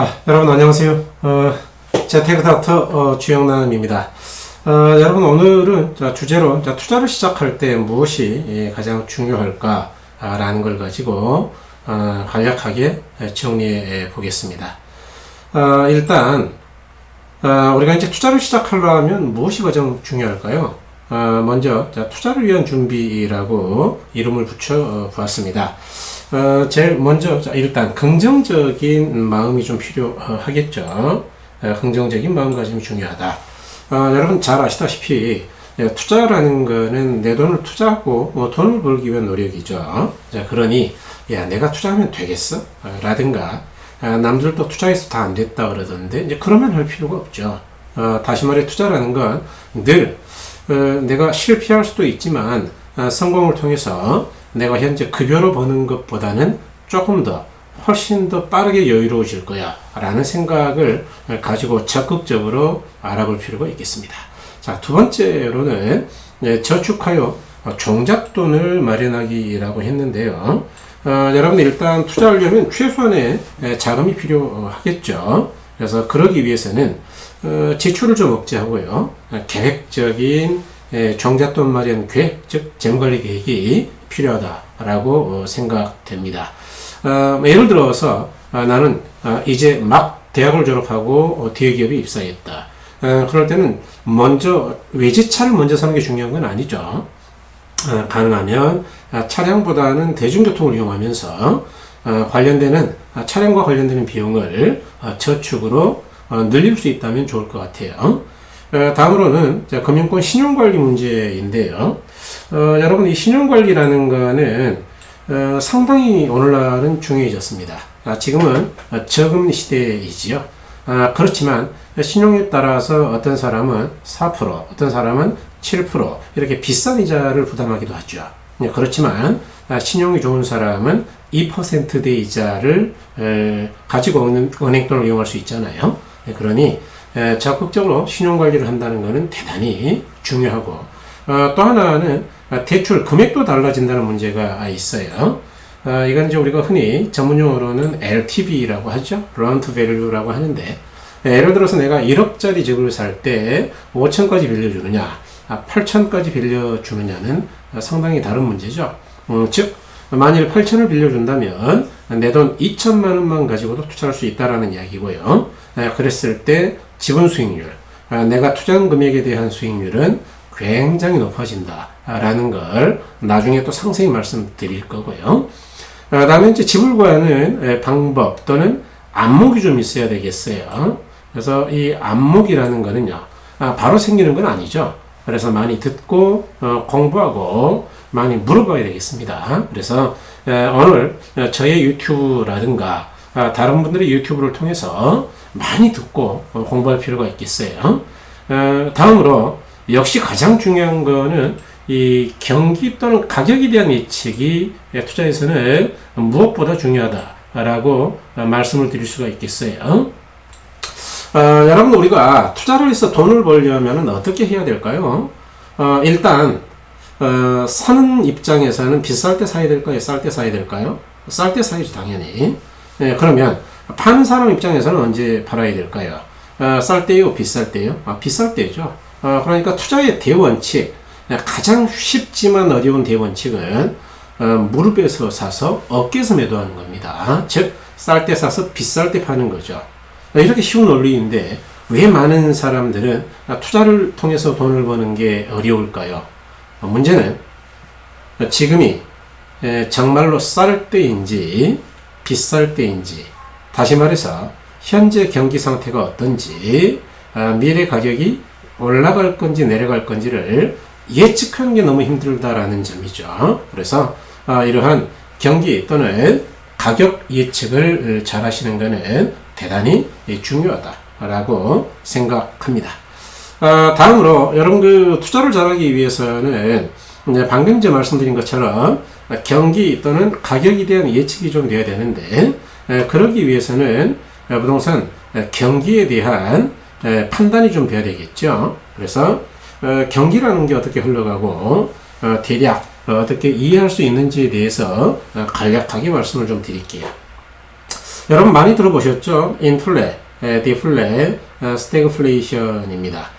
아, 여러분 안녕하세요. 어, 재테크 닥터 어, 주영남입니다. 어, 여러분 오늘은 자, 주제로 자, 투자를 시작할 때 무엇이 예, 가장 중요할까라는 걸 가지고 어, 간략하게 정리해 보겠습니다. 어, 일단 어, 우리가 이제 투자를 시작하려면 무엇이 가장 중요할까요? 어, 먼저 자, 투자를 위한 준비라고 이름을 붙여 어, 보았습니다. 어, 제일 먼저 자, 일단 긍정적인 마음이 좀 필요하겠죠. 어, 긍정적인 마음가짐이 중요하다. 어, 여러분 잘 아시다시피 예, 투자라는 거는 내 돈을 투자하고 뭐 돈을 벌기 위한 노력이죠. 자, 그러니 야 내가 투자하면 되겠어? 어, 라든가 아, 남들도 투자해서 다 안 됐다 그러던데 이제 그러면 할 필요가 없죠. 어, 다시 말해 투자라는 건늘 어, 내가 실패할 수도 있지만 어, 성공을 통해서 내가 현재 급여로 버는 것보다는 조금 더 훨씬 더 빠르게 여유로워질 거야 라는 생각을 가지고 적극적으로 알아볼 필요가 있겠습니다. 자, 두 번째로는 예, 저축하여 종잣돈을 마련하기라고 했는데요. 어, 여러분 일단 투자하려면 최소한의 예, 자금이 필요하겠죠. 그래서 그러기 위해서는 어, 지출을 좀 억제하고요. 계획적인 예, 종잣돈 마련 계획, 즉 재무관리 계획이 필요하다라고 어, 생각됩니다. 어, 예를 들어서 어, 나는 어, 이제 막 대학을 졸업하고 어, 대기업에 입사했다. 어, 그럴 때는 먼저 외제차를 먼저 사는 게 중요한 건 아니죠. 어, 가능하면 아, 차량보다는 대중교통을 이용하면서 어, 관련되는 아, 차량과 관련되는 비용을 어, 저축으로 어, 늘릴 수 있다면 좋을 것 같아요. 어, 다음으로는 자, 금융권 신용관리 문제인데요. 어, 여러분 이 신용관리라는 거는 어, 상당히 오늘날은 중요해졌습니다. 아, 지금은 어, 저금리 시대이지요. 아, 그렇지만 신용에 따라서 어떤 사람은 4%, 어떤 사람은 7% 이렇게 비싼 이자를 부담하기도 하죠. 네, 그렇지만 아, 신용이 좋은 사람은 2%대 이자를 에, 가지고 은행, 은행돈을 이용할 수 있잖아요. 네, 그러니 에, 적극적으로 신용 관리를 한다는 것은 대단히 중요하고 어, 또 하나는 대출 금액도 달라진다는 문제가 있어요. 어, 이건 이제 우리가 흔히 전문 용어로는 LTV라고 하죠. Loan to Value라고 하는데 예, 예를 들어서 내가 1억짜리 집을 살 때 5천까지 빌려주느냐, 8천까지 빌려주느냐는 상당히 다른 문제죠. 음, 즉 만일 8천을 빌려준다면 내 돈 2천만 원만 가지고도 투자할 수 있다라는 이야기고요. 예, 그랬을 때 지분 수익률, 아, 내가 투자한 금액에 대한 수익률은 굉장히 높아진다라는 걸 나중에 또 상세히 말씀드릴 거고요. 아, 다음에 이제 집을 구하는 예, 방법 또는 안목이 좀 있어야 되겠어요. 그래서 이 안목이라는 거는요, 아, 바로 생기는 건 아니죠. 그래서 많이 듣고 어, 공부하고 많이 물어봐야 되겠습니다. 그래서 에, 오늘 저의 유튜브라든가 아, 다른 분들의 유튜브를 통해서 많이 듣고 어, 공부할 필요가 있겠어요. 어, 다음으로 역시 가장 중요한 거는 이 경기 또는 가격에 대한 예측이 투자에서는 무엇보다 중요하다라고 말씀을 드릴 수가 있겠어요. 어, 여러분 우리가 투자를 해서 돈을 벌려면 어떻게 해야 될까요? 어, 일단 어, 사는 입장에서는 비쌀 때 사야 될까요? 쌀 때 사야 될까요? 쌀 때 사야죠 당연히. 네, 그러면 파는 사람 입장에서는 언제 팔아야 될까요? 어, 쌀 때요, 비쌀 때요? 아, 비쌀 때죠. 어, 그러니까 투자의 대원칙, 가장 쉽지만 어려운 대원칙은 어, 무릎에서 사서 어깨에서 매도하는 겁니다. 즉, 쌀 때 사서 비쌀 때 파는 거죠. 이렇게 쉬운 원리인데 왜 많은 사람들은 투자를 통해서 돈을 버는 게 어려울까요? 문제는 지금이 정말로 쌀 때인지 비쌀 때인지 다시 말해서 현재 경기 상태가 어떤지 아, 미래 가격이 올라갈 건지 내려갈 건지를 예측하는 게 너무 힘들다라는 점이죠. 그래서 아, 이러한 경기 또는 가격 예측을 잘 하시는 것은 대단히 중요하다라고 생각합니다. 아, 다음으로 여러분 그 투자를 잘하기 위해서는 방금 전 말씀드린 것처럼 경기 또는 가격에 대한 예측이 좀 돼야 되는데 그러기 위해서는 부동산 경기에 대한 판단이 좀 돼야 되겠죠. 그래서 어, 경기라는 게 어떻게 흘러가고 어, 대략 어떻게 이해할 수 있는지에 대해서 어, 간략하게 말씀을 좀 드릴게요. 여러분 많이 들어보셨죠? 인플레, 에, 디플레, 어, 스태그플레이션입니다.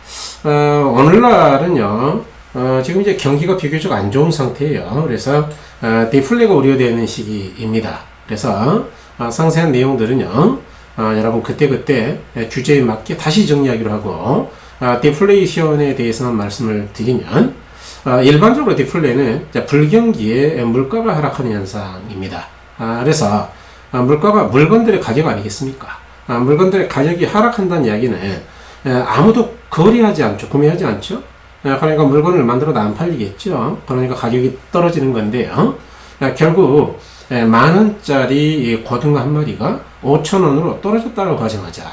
어, 오늘날은요, 어, 지금 이제 경기가 비교적 안 좋은 상태예요. 그래서 어, 디플레가 우려되는 시기입니다. 그래서 어, 상세한 내용들은요, 어, 여러분 그때그때 주제에 맞게 다시 정리하기로 하고 어, 디플레이션에 대해서만 말씀을 드리면 어, 일반적으로 디플레는 불경기에 물가가 하락하는 현상입니다. 아, 그래서 아, 물가가 물건들의 가격 아니겠습니까? 아, 물건들의 가격이 하락한다는 이야기는 에, 아무도 거래하지 않죠. 구매하지 않죠. 에, 그러니까 물건을 만들어도 안 팔리겠죠. 그러니까 가격이 떨어지는 건데요. 에, 결국 에, 만 원짜리 이 고등어 한 마리가 5천 원으로 떨어졌다고 가정하자.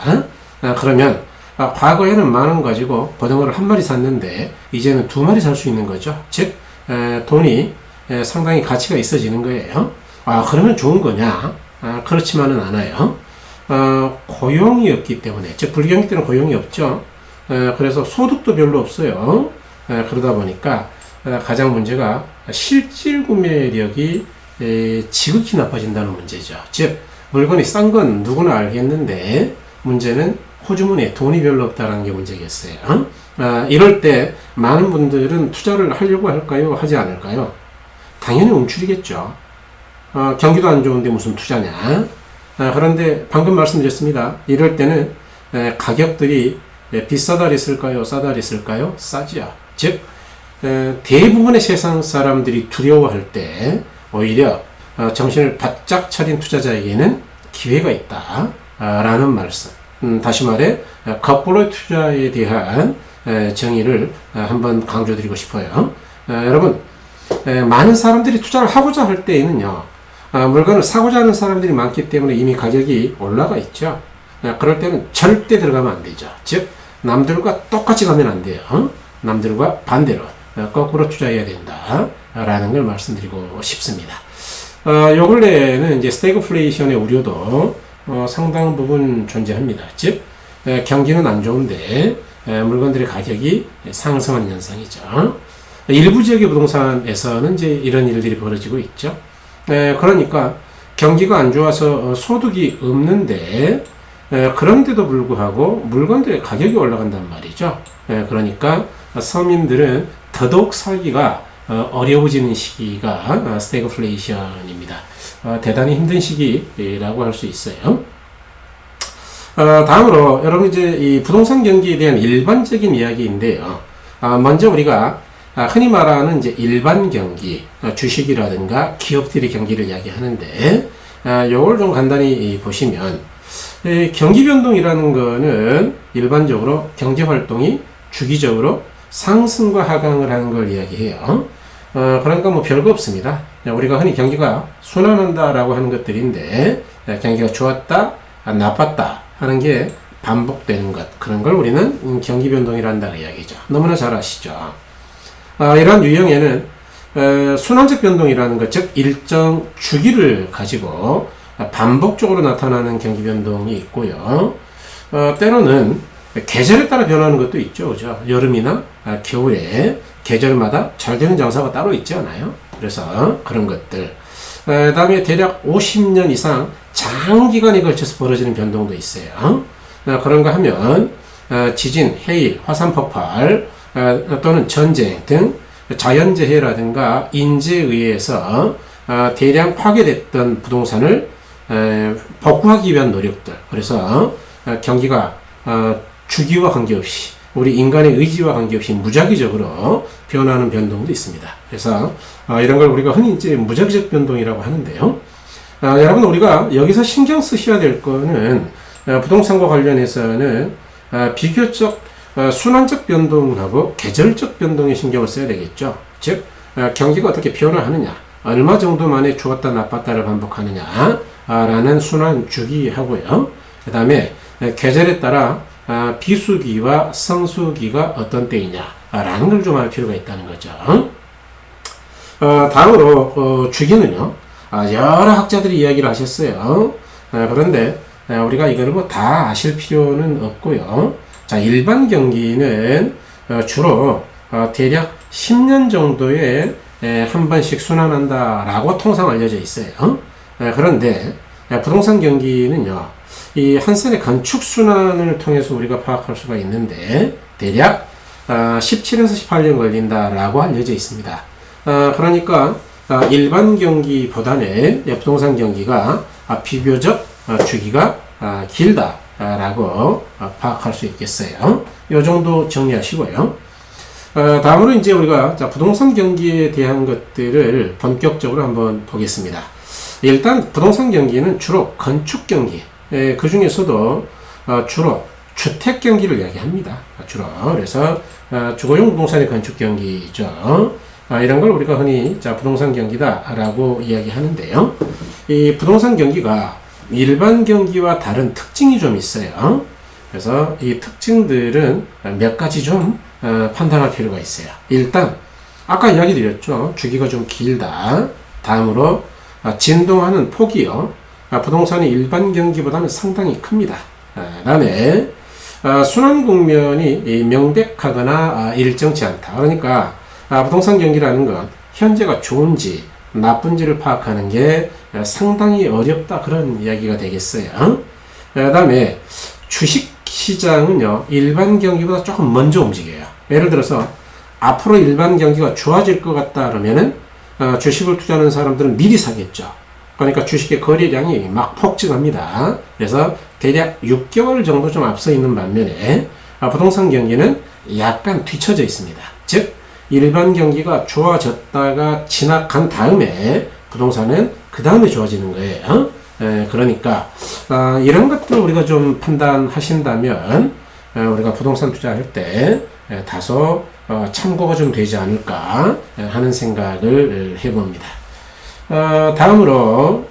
아, 그러면 아, 과거에는 만 원 가지고 고등어를 한 마리 샀는데 이제는 두 마리 살 수 있는 거죠. 즉 에, 돈이 에, 상당히 가치가 있어지는 거예요. 아 그러면 좋은 거냐? 아, 그렇지만은 않아요. 어, 고용이 없기 때문에 즉 불경기 때는 고용이 없죠. 에, 그래서 소득도 별로 없어요. 에, 그러다 보니까 에, 가장 문제가 실질 구매력이 에, 지극히 나빠진다는 문제죠. 즉 물건이 싼 건 누구나 알겠는데 문제는 호주머니에 돈이 별로 없다는 게 문제겠어요. 아, 이럴 때 많은 분들은 투자를 하려고 할까요? 하지 않을까요? 당연히 움츠리겠죠. 어, 경기도 안 좋은데 무슨 투자냐? 아, 그런데 방금 말씀드렸습니다. 이럴 때는 에, 가격들이 에, 비싸다 했을까요? 싸다 했을까요? 싸지요. 즉 에, 대부분의 세상 사람들이 두려워할 때 오히려 어, 정신을 바짝 차린 투자자에게는 기회가 있다 라는 말씀. 음, 다시 말해 어, 거꾸로 투자에 대한 에, 정의를 어, 한번 강조드리고 싶어요. 어, 여러분 에, 많은 사람들이 투자를 하고자 할 때에는요 어, 물건을 사고자 하는 사람들이 많기 때문에 이미 가격이 올라가 있죠. 어, 그럴 때는 절대 들어가면 안 되죠. 즉 남들과 똑같이 가면 안 돼요. 어? 남들과 반대로 어, 거꾸로 투자해야 된다 라는 걸 말씀드리고 싶습니다. 어, 요 근래에는 이제 스태그플레이션의 우려도 어, 상당 부분 존재합니다. 즉 에, 경기는 안 좋은데 에, 물건들의 가격이 상승하는 현상이죠. 일부 지역의 부동산에서는 이제 이런 일들이 벌어지고 있죠. 에, 그러니까 경기가 안 좋아서 어, 소득이 없는데 에, 그런데도 불구하고 물건들의 가격이 올라간단 말이죠. 에, 그러니까 서민들은 더더욱 살기가 어, 어려워지는 시기가 어, 스태그플레이션입니다. 어, 대단히 힘든 시기라고 할 수 있어요. 어, 다음으로 여러분 이제 이 부동산 경기에 대한 일반적인 이야기인데요. 아, 먼저 우리가 아, 흔히 말하는 이제 일반 경기, 어, 주식이라든가 기업들의 경기를 이야기하는데, 아, 요걸 좀 간단히 보시면, 이 경기 변동이라는 거는 일반적으로 경제 활동이 주기적으로 상승과 하강을 하는 걸 이야기해요. 어, 그러니까 뭐 별거 없습니다. 우리가 흔히 경기가 순환한다라고 하는 것들인데, 경기가 좋았다, 아, 나빴다 하는 게 반복되는 것. 그런 걸 우리는 음, 경기 변동이란다는 이야기죠. 너무나 잘 아시죠? 아, 이러한 유형에는 에, 순환적 변동이라는 것, 즉 일정 주기를 가지고 반복적으로 나타나는 경기 변동이 있고요. 어, 때로는 계절에 따라 변하는 것도 있죠, 그죠? 여름이나 아, 겨울에 계절마다 잘 되는 장사가 따로 있지 않아요? 그래서 그런 것들. 그 다음에 대략 50년 이상 장기간에 걸쳐서 벌어지는 변동도 있어요. 어, 그런가 하면 어, 지진, 해일, 화산 폭발 어, 또는 전쟁 등 자연재해라든가 인재에 의해서 어, 대량 파괴됐던 부동산을 에, 복구하기 위한 노력들. 그래서 어, 경기가 어, 주기와 관계없이 우리 인간의 의지와 관계없이 무작위적으로 변하는 변동도 있습니다. 그래서 어, 이런 걸 우리가 흔히 이제 무작위적 변동이라고 하는데요. 어, 여러분 우리가 여기서 신경 쓰셔야 될 거는 어, 부동산과 관련해서는 어, 비교적 어, 순환적 변동하고 계절적 변동에 신경을 써야 되겠죠. 즉 어, 경기가 어떻게 변화하느냐, 얼마 정도 만에 좋았다 나빴다를 반복하느냐라는 순환 주기하고요. 그 다음에 계절에 따라 아, 비수기와 성수기가 어떤 때이냐라는 걸 좀 알 필요가 있다는 거죠. 어, 다음으로 어, 주기는요. 아, 여러 학자들이 이야기를 하셨어요. 아, 그런데 아, 우리가 이거를 뭐다 아실 필요는 없고요. 자, 일반 경기는 어, 주로 어, 대략 10년 정도에 에, 한 번씩 순환한다라고 통상 알려져 있어요. 에, 그런데 예, 부동산 경기는요, 이 한산의 건축 순환을 통해서 우리가 파악할 수가 있는데, 대략, 아, 17에서 18년 걸린다라고 알려져 있습니다. 아, 그러니까, 아, 일반 경기보다는 예, 부동산 경기가 아, 비교적 아, 주기가 아, 길다라고 아, 파악할 수 있겠어요. 이 정도 정리하시고요. 어, 다음으로 이제 우리가 자, 부동산 경기에 대한 것들을 본격적으로 한번 보겠습니다. 일단 부동산 경기는 주로 건축 경기, 예, 그 중에서도 어, 주로 주택 경기를 이야기합니다. 주로 그래서 어, 주거용 부동산의 건축 경기죠. 아, 이런 걸 우리가 흔히 자 부동산 경기다라고 이야기하는데요. 이 부동산 경기가 일반 경기와 다른 특징이 좀 있어요. 그래서 이 특징들은 몇 가지 좀 어, 판단할 필요가 있어요. 일단 아까 이야기 드렸죠. 주기가 좀 길다. 다음으로 아, 진동하는 폭이요. 아, 부동산이 일반 경기보다는 상당히 큽니다. 아, 다음에 아, 순환 국면이 이 명백하거나 아, 일정치 않다. 그러니까 아, 부동산 경기라는 건 현재가 좋은지 나쁜지를 파악하는 게 아, 상당히 어렵다 그런 이야기가 되겠어요. 그 다음에 주식 시장은요 일반 경기보다 조금 먼저 움직여요. 예를 들어서 앞으로 일반 경기가 좋아질 것 같다 그러면은 어, 주식을 투자하는 사람들은 미리 사겠죠. 그러니까 주식의 거래량이 막 폭증합니다. 그래서 대략 6개월 정도 좀 앞서 있는 반면에 아, 부동산 경기는 약간 뒤처져 있습니다. 즉 일반 경기가 좋아졌다가 지나간 다음에 부동산은 그 다음에 좋아지는 거예요. 에, 그러니까 아, 이런 것들 우리가 좀 판단하신다면 에, 우리가 부동산 투자할 때 에, 다소 어, 참고가 좀 되지 않을까 에, 하는 생각을 해봅니다. 어, 다음으로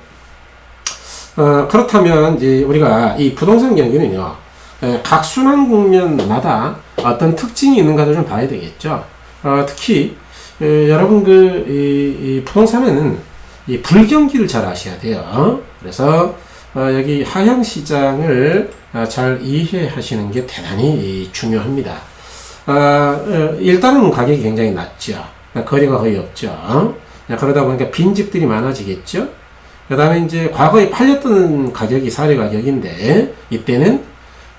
어, 그렇다면 이제 우리가 이 부동산 경기는요 에, 각 순환 국면마다 어떤 특징이 있는가를 좀 봐야 되겠죠. 어, 특히 에, 여러분 그 이, 이 부동산은 이 불경기를 잘 아셔야 돼요. 그래서 어, 여기 하향 시장을 어, 잘 이해하시는 게 대단히 중요합니다. 어, 어, 일단은 가격이 굉장히 낮죠. 거리가 거의 없죠. 그러다 보니까 빈집들이 많아지겠죠. 그 다음에 이제 과거에 팔렸던 가격이 사례 가격인데 이때는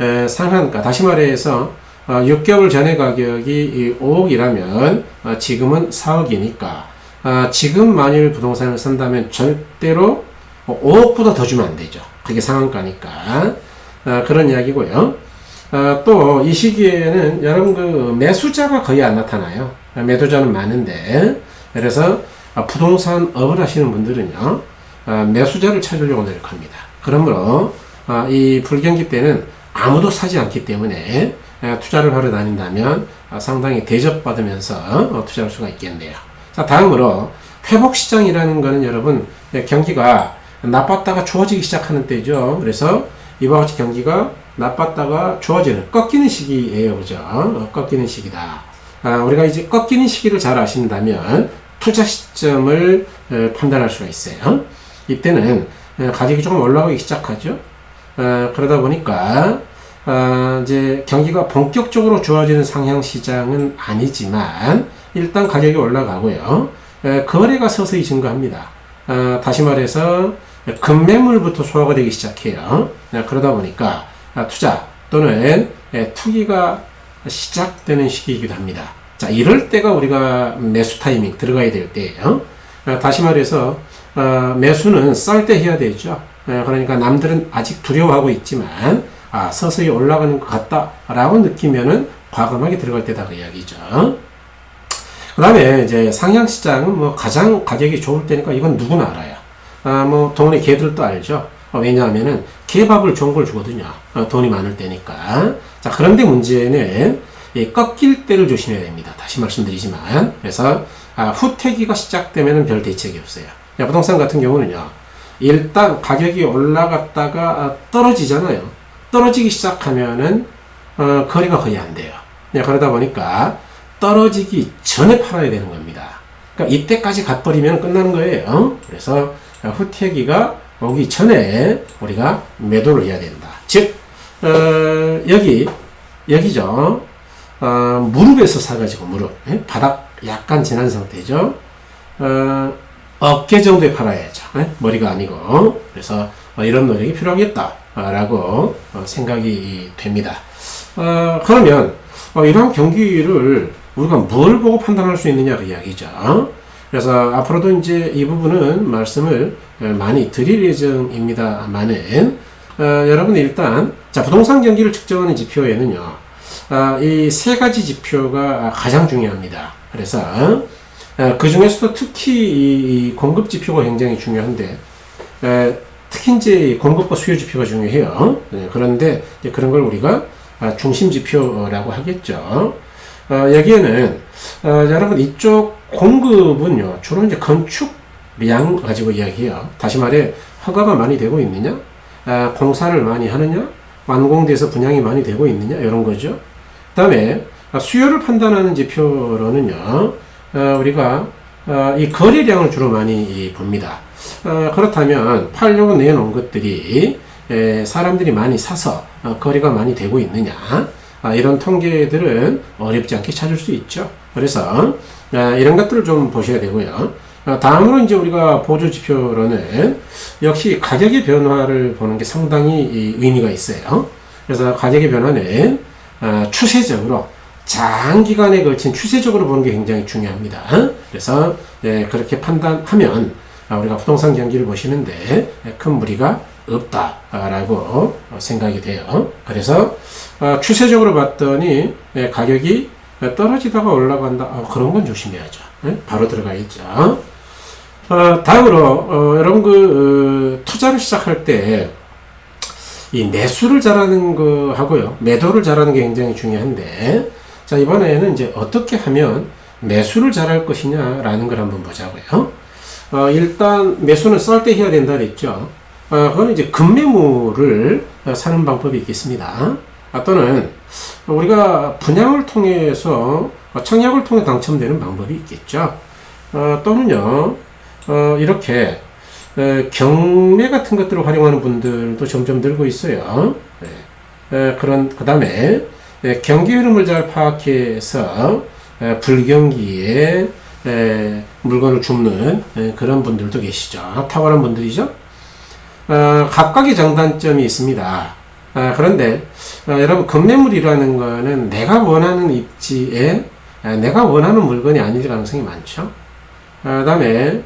에, 상한가 다시 말해서 어, 6개월 전의 가격이 5억이라면 어, 지금은 4억이니까 어, 지금 만일 부동산을 산다면 절대로 5억보다 더 주면 안 되죠. 그게 상한가니까 어, 그런 이야기고요. 어, 또이 시기에는 여러분 그 매수자가 거의 안 나타나요. 매도자는 많은데 그래서 어, 부동산 업을 하시는 분들은요 어, 매수자를 찾으려고 노력합니다. 그러므로 어, 이 불경기 때는 아무도 사지 않기 때문에 어, 투자를 하러 다닌다면 어, 상당히 대접받으면서 어, 투자할 수가 있겠네요. 자 다음으로 회복 시장이라는 거는 여러분 예, 경기가 나빴다가 좋아지기 시작하는 때죠. 그래서 이와 같이 경기가 나빴다가 좋아지는 꺾이는 시기예요, 그죠? 어, 꺾이는 시기다. 아, 우리가 이제 꺾이는 시기를 잘 아신다면 투자 시점을 어, 판단할 수가 있어요. 이때는 어, 가격이 조금 올라가기 시작하죠. 어, 그러다 보니까 어, 이제 경기가 본격적으로 좋아지는 상향 시장은 아니지만 일단 가격이 올라가고요. 에, 거래가 서서히 증가합니다. 어, 다시 말해서 급매물부터 소화가 되기 시작해요. 에, 그러다 보니까 아, 투자 또는 에, 투기가 시작되는 시기이기도 합니다. 자, 이럴 때가 우리가 매수 타이밍 들어가야 될 때예요. 어, 다시 말해서 어, 매수는 쌀 때 해야 되죠. 에, 그러니까 남들은 아직 두려워하고 있지만 아, 서서히 올라가는 것 같다라고 느끼면은 과감하게 들어갈 때다 그 이야기죠. 그 다음에 이제 상향 시장은 뭐 가장 가격이 좋을 때니까 이건 누구나 알아요. 아, 뭐 동네 개들도 알죠. 어, 왜냐하면은 개밥을 좋은 걸 주거든요. 어, 돈이 많을 때니까. 자, 그런데 문제는 이 꺾일 때를 조심해야 됩니다. 다시 말씀드리지만. 그래서 아, 후퇴기가 시작되면은 별 대책이 없어요. 야, 부동산 같은 경우는요. 일단 가격이 올라갔다가 아, 떨어지잖아요. 떨어지기 시작하면은 어, 거리가 거의 안 돼요. 네, 그러다 보니까 떨어지기 전에 팔아야 되는 겁니다. 그러니까 이때까지 갓버리면 끝나는 거예요. 그래서 후퇴기가 오기 전에 우리가 매도를 해야 된다. 즉, 어, 여기, 여기죠. 어, 무릎에서 사가지고 무릎. 예? 바닥 약간 지난 상태죠. 어, 어깨 정도에 팔아야죠. 예? 머리가 아니고. 그래서 어, 이런 노력이 필요하겠다 라고 어, 생각이 됩니다. 어, 그러면 어, 이러한 경기를 우리가 뭘 보고 판단할 수 있느냐 그 이야기죠. 그래서 앞으로도 이제 이 부분은 말씀을 많이 드릴 예정입니다만은 어, 여러분 일단 자 부동산 경기를 측정하는 지표에는요 아, 이 세 가지 지표가 가장 중요합니다. 그래서 어, 그 중에서도 특히 이, 이 공급 지표가 굉장히 중요한데 에, 특히 이제 이 공급과 수요 지표가 중요해요. 네, 그런데 이제 그런 걸 우리가 아, 중심 지표라고 하겠죠. 어, 여기에는 어, 여러분 이쪽 공급은요 주로 이제 건축량 가지고 이야기해요. 다시 말해 허가가 많이 되고 있느냐, 아, 공사를 많이 하느냐, 완공돼서 분양이 많이 되고 있느냐 이런 거죠. 그다음에 수요를 판단하는 지표로는요 어, 우리가 어, 이 거래량을 주로 많이 이 봅니다. 어, 그렇다면 팔려고 내놓은 것들이 에, 사람들이 많이 사서 어, 거래가 많이 되고 있느냐 아, 이런 통계들은 어렵지 않게 찾을 수 있죠. 그래서 아, 이런 것들을 좀 보셔야 되고요. 아, 다음으로 이제 우리가 보조 지표로는 역시 가격의 변화를 보는 게 상당히 이 의미가 있어요. 그래서 가격의 변화는 아, 추세적으로 장기간에 걸친 추세적으로 보는 게 굉장히 중요합니다. 그래서 예, 그렇게 판단하면 아, 우리가 부동산 경기를 보시는데 예, 큰 무리가 없다라고 생각이 돼요. 그래서 아, 추세적으로 봤더니 예, 가격이 떨어지다가 올라간다. 어, 그런 건 조심해야죠. 예? 바로 들어가 있죠. 어, 다음으로 어, 여러분 그 어, 투자를 시작할 때 이 매수를 잘하는 거 하고요 매도를 잘하는 게 굉장히 중요한데 자 이번에는 이제 어떻게 하면 매수를 잘할 것이냐라는 걸 한번 보자고요. 어, 일단 매수는 쌀 때 해야 된다 그랬죠. 어, 그거는 이제 급매물을 어, 사는 방법이 있겠습니다. 아, 또는 우리가 분양을 통해서 어, 청약을 통해 당첨되는 방법이 있겠죠. 어, 또는요, 어, 이렇게 에, 경매 같은 것들을 활용하는 분들도 점점 늘고 있어요. 그런 그 다음에 경기 흐름을 잘 파악해서 에, 불경기에 에, 물건을 줍는 에, 그런 분들도 계시죠. 탁월한 분들이죠. 어, 각각의 장단점이 있습니다. 아, 그런데 어, 여러분 급매물이라는 거는 내가 원하는 입지에 아, 내가 원하는 물건이 아닐 가능성이 많죠. 아, 그다음에 이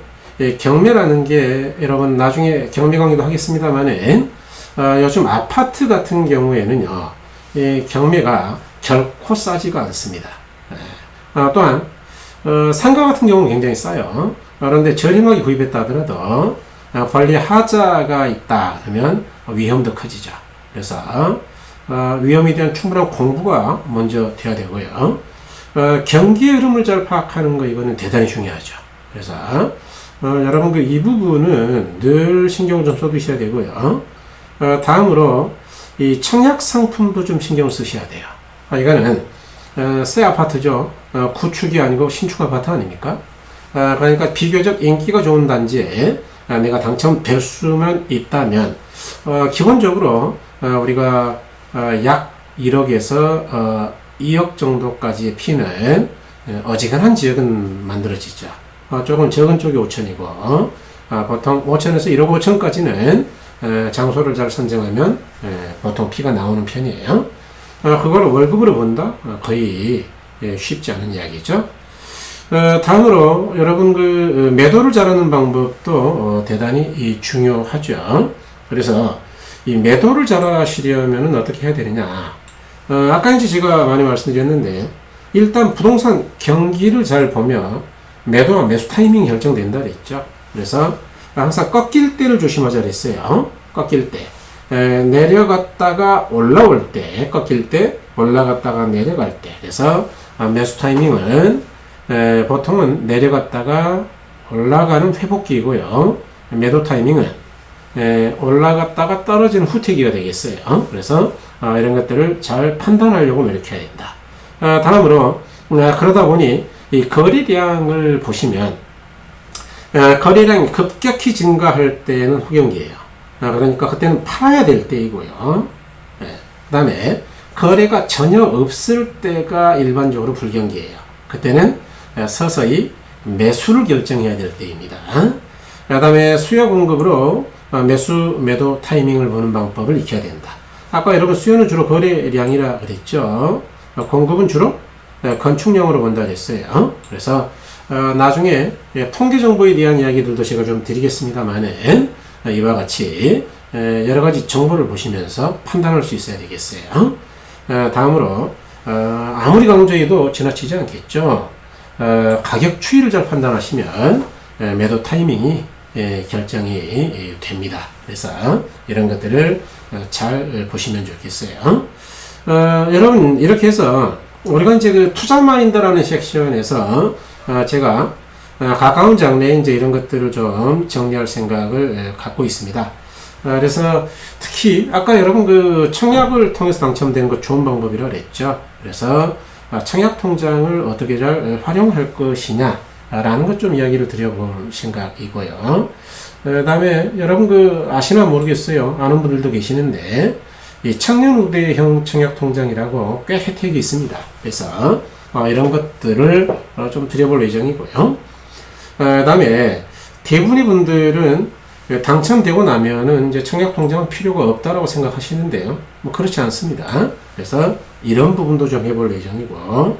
경매라는 게 여러분 나중에 경매 강의도 하겠습니다만은 어, 요즘 아파트 같은 경우에는요 이 경매가 결코 싸지가 않습니다. 예. 아, 또한 어, 상가 같은 경우는 굉장히 싸요. 그런데 저렴하게 구입했다 하더라도 아, 관리 하자가 있다 그러면 위험도 커지죠. 그래서 어, 위험에 대한 충분한 공부가 먼저 돼야 되고요. 어, 경기의 흐름을 잘 파악하는 거 이거는 대단히 중요하죠. 그래서 어, 여러분 그 이 부분은 늘 신경을 좀 써두셔야 되고요. 어, 다음으로 이 청약 상품도 좀 신경을 쓰셔야 돼요. 아, 이거는 어, 새 아파트죠. 어, 구축이 아니고 신축 아파트 아닙니까? 아, 그러니까 비교적 인기가 좋은 단지에 아, 내가 당첨될 수만 있다면 어, 기본적으로 어, 우리가 어, 약 1억에서 어, 2억 정도까지의 피는 어, 어지간한 지역은 만들어지죠. 어, 조금 적은 쪽이 5천이고 어, 보통 5천에서 1억 5천까지는 에, 장소를 잘 선정하면 에, 보통 피가 나오는 편이에요. 어, 그걸 월급으로 본다? 어, 거의 예, 쉽지 않은 이야기죠. 어, 다음으로 여러분 그 어, 매도를 잘하는 방법도 어, 대단히 이 중요하죠. 그래서 이 매도를 잘하시려면 어떻게 해야 되느냐? 어, 아까 이제 제가 많이 말씀드렸는데 일단 부동산 경기를 잘 보면 매도와 매수 타이밍이 결정된다 그랬죠. 그래서 항상 꺾일 때를 조심하자 그랬어요. 꺾일 때. 에, 내려갔다가 올라올 때, 꺾일 때, 올라갔다가 내려갈 때. 그래서 아, 매수 타이밍은 에, 보통은 내려갔다가 올라가는 회복기이고요. 매도 타이밍은 에, 올라갔다가 떨어지는 후퇴기가 되겠어요. 그래서 아, 이런 것들을 잘 판단하려고 노력해야 된다. 아, 다음으로 아, 그러다 보니 이 거래량을 보시면 아, 거래량이 급격히 증가할 때는 후경기예요. 아, 그러니까 그때는 팔아야 될 때이고요. 예, 그 다음에 거래가 전혀 없을 때가 일반적으로 불경기예요. 그때는 아, 서서히 매수를 결정해야 될 때입니다. 그 다음에 수요 공급으로 어, 매수 매도 타이밍을 보는 방법을 익혀야 된다. 아까 여러분 수요는 주로 거래량이라 그랬죠. 어, 공급은 주로 네, 건축량으로 본다 그랬어요. 그래서 어, 나중에 예, 통계 정보에 대한 이야기들도 제가 좀 드리겠습니다만은 어, 이와 같이 에, 여러 가지 정보를 보시면서 판단할 수 있어야 되겠어요. 어, 다음으로 어, 아무리 강조해도 지나치지 않겠죠. 어, 가격 추이를 잘 판단하시면 에, 매도 타이밍이 예, 결정이 예, 됩니다. 그래서 이런 것들을 어, 잘 보시면 좋겠어요. 어, 여러분 이렇게 해서 우리가 이제 그 투자 마인드라는 섹션에서 어, 제가 어, 가까운 장래에 이제 이런 것들을 좀 정리할 생각을 예, 갖고 있습니다. 어, 그래서 특히 아까 여러분 그 청약을 통해서 당첨된 거 좋은 방법이라 그랬죠. 그래서 아, 청약 통장을 어떻게 잘 활용할 것이냐라는 것 좀 이야기를 드려볼 생각이고요. 그 다음에 여러분 그 아시나 모르겠어요. 아는 분들도 계시는데 이 청년 우대형 청약 통장이라고 꽤 혜택이 있습니다. 그래서 어, 이런 것들을 어, 좀 드려볼 예정이고요. 어, 그다음에 대부분의 분들은 당첨되고 나면은 이제 청약 통장은 필요가 없다라고 생각하시는데요. 뭐 그렇지 않습니다. 그래서 이런 부분도 좀 해볼 예정이고,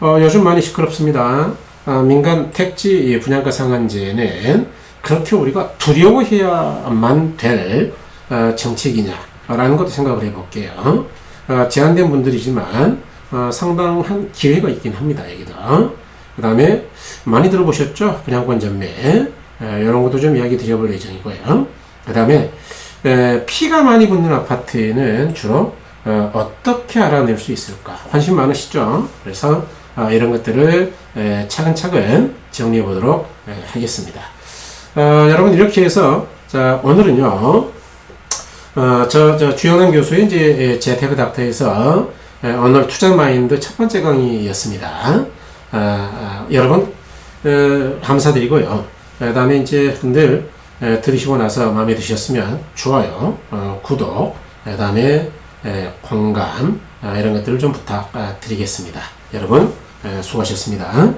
어, 요즘 많이 시끄럽습니다. 아, 민간 택지 분양가 상한제는 그렇게 우리가 두려워해야만 될 어, 정책이냐 라는 것도 생각을 해볼게요. 어, 제한된 분들이지만 어, 상당한 기회가 있긴 합니다. 여기도. 그 다음에 많이 들어보셨죠? 분양권 전매. 이런 것도 좀 이야기 드려볼 예정이고요. 그 다음에 피가 많이 붙는 아파트는 주로 어, 떻게 알아낼 수 있을까? 관심 많으시죠? 그래서 어, 이런 것들을 에, 차근차근 정리해 보도록 에, 하겠습니다. 어, 여러분 이렇게 해서 자 오늘은요 어, 저, 저 주영남 교수의 이제 재테크 닥터에서 에, 오늘 투자 마인드 첫 번째 강의였습니다. 아, 아, 여러분 어, 감사드리고요. 그 다음에 이제 늘 에, 들으시고 나서 마음에 드셨으면 좋아요, 어, 구독, 그 다음에 공감 아, 이런 것들을 좀 부탁드리겠습니다. 여러분 에, 수고하셨습니다.